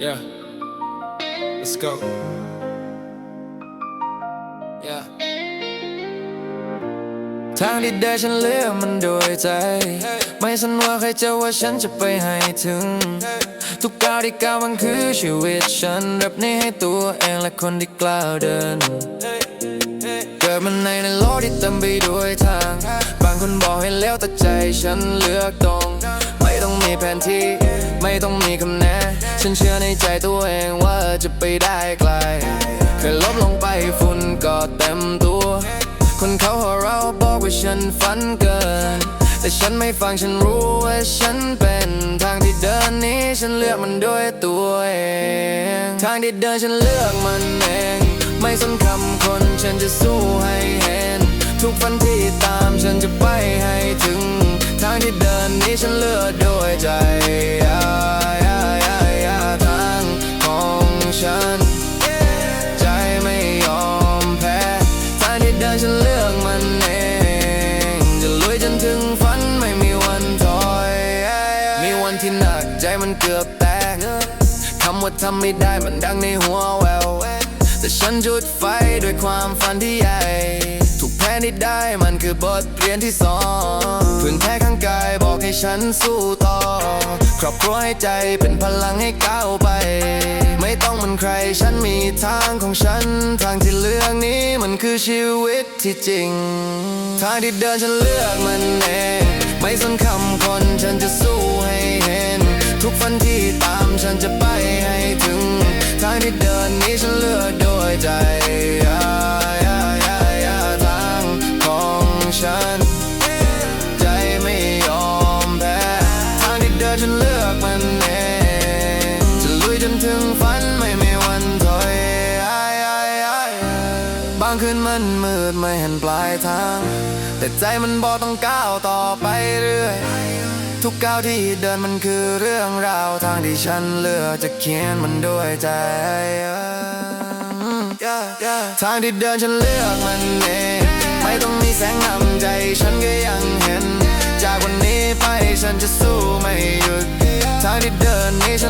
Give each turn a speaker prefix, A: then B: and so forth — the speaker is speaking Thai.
A: Yeah. Let's go. Yeah. ทางที่ได้ฉันเลือกมันโดยใจ ไม่สนว่าใครจะว่าฉันจะไปให้ถึง ทุกก้าวที่ก้าวมันคือชีวิตฉัน รับนี้ให้ตัวเองและคนที่กล้าเดิน เกิดมาในในโลกที่เต็มไปด้วยทาง บางคนบอกให้เลี้ยวแต่ใจฉันเลือกตรง ไม่ต้องมีแผนที่ ไม่ต้องมีคำแนะ ฉันเชื่อในใจตัวเองว่าจะไปได้ไกลเคยลบลงไปฝุ่นก็เต็มตัว คนเขาหัวเราะบอกว่าฉันฝันเกิน แต่ฉันไม่ฟังฉันรู้ว่าฉันเป็นทางที่เดินนี้ฉันเลือกมันด้วยตัวเอง ทางที่เดินฉันเลือกมันเอง ไม่สนคำคนฉันจะสู้ให้เห็น ทุกฝันที่ตามฉันจะไปให้ถึง อฉันเลือกมันเอง จะลุยจนถึงฝันไม่มีวันถอย มีวันที่หนักใจมันเกือบแตก คำว่าทำไม่ได้มันดังในหัวแวว แต่ฉันจุดไฟด้วยความฝันที่ใหญ่ แพ้ที่ได้มันคือบทเรียนที่สองพื้นแพ้ข้างกายบอกให้ฉันสู้ต่อ ครอบครัวให้ใจเป็นพลังให้ก้าวไป ไม่ต้องมันใครฉันมีทางของฉัน ทางที่เลือกนี้มันคือชีวิตที่จริง ทางที่เดินฉันเลือกมันเองไม่สนคำคนฉันจะสู้ให้เห็น ทุกฝันที่ตามฉันจะไปให้ถึง ทางที่เดินนี้ฉันเลือกโดยใจ ถึงฝันไม่มีวันถอยบางคืนมันมืดไม่เห็นปลายทาง แต่ใจมันบอกต้องก้าวต่อไปเรื่อย ทุกก้าวที่เดินมันคือเรื่องราวทางที่ฉันเลือกจะเขียนมันด้วยใจ ทางที่เดินฉันเลือกมันเองไม่ต้องมีแสงนำใจฉันก็ยังเห็น จากวันนี้ไปฉันจะสู้ไม่หยุด ทางที่เดินนี้ฉัน